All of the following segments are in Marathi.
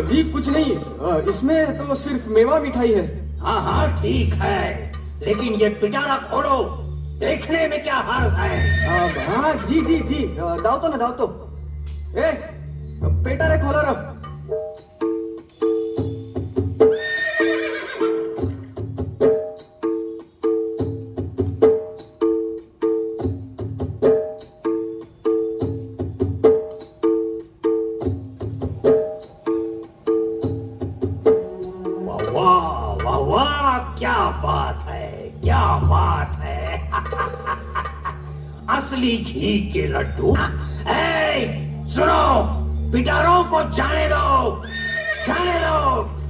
जी कुछ नहीं। इसमें तो सिर्फ़ मेवा मिठाई है। हाँ हाँ ठीक है। लेकिन ये पिटारा खोलो। देखने में क्या हर्ष है? हाँ जी जी जी। दाव तो ना दाव तो ए पेटारे खोला रहा। वाह वाह वाह क्या बात है क्या बात है। असली घी के लड्डू। ए, सुनो पिटारों को जाने दो जाने दो।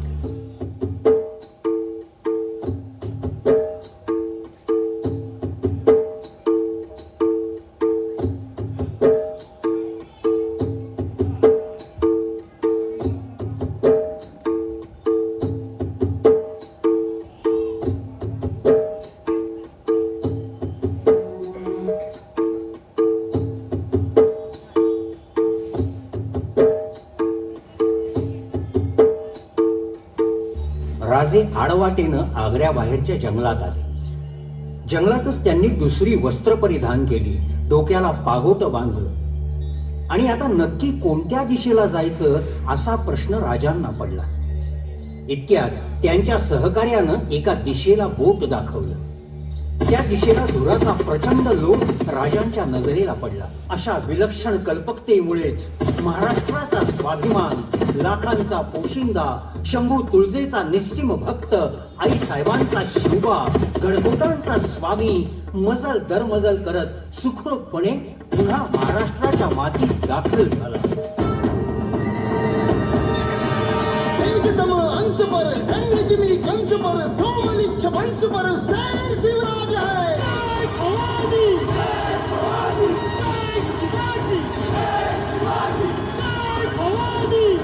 राजे आडवाटेनं आग्र्याबाहेरच्या जंगलात आले. जंगलातच त्यांनी दुसरी वस्त्र परिधान केली डोक्याला पागोट बांधलं. आणि आता नक्की कोणत्या दिशेला जायचं असा प्रश्न राजांना पडला. इतक्यात त्यांच्या सहकार्यानं एका दिशेला बोट दाखवलं. त्या दिशेला धुराचा प्रचंड लोट राजांच्या नजरेला पडला. अशा विलक्षण कल्पकतेमुळेच महाराष्ट्राचा स्वाभिमान लाखांचा पोशिंदा शंभू तुळजेचा निश्चिम भक्त आई साहेबांचा शिवबा गडकोटांचा स्वामी मजल दरमजल करत सुखरूपपणे पुन्हा महाराष्ट्राच्या मातीत दाखल झाला. पर शिवराज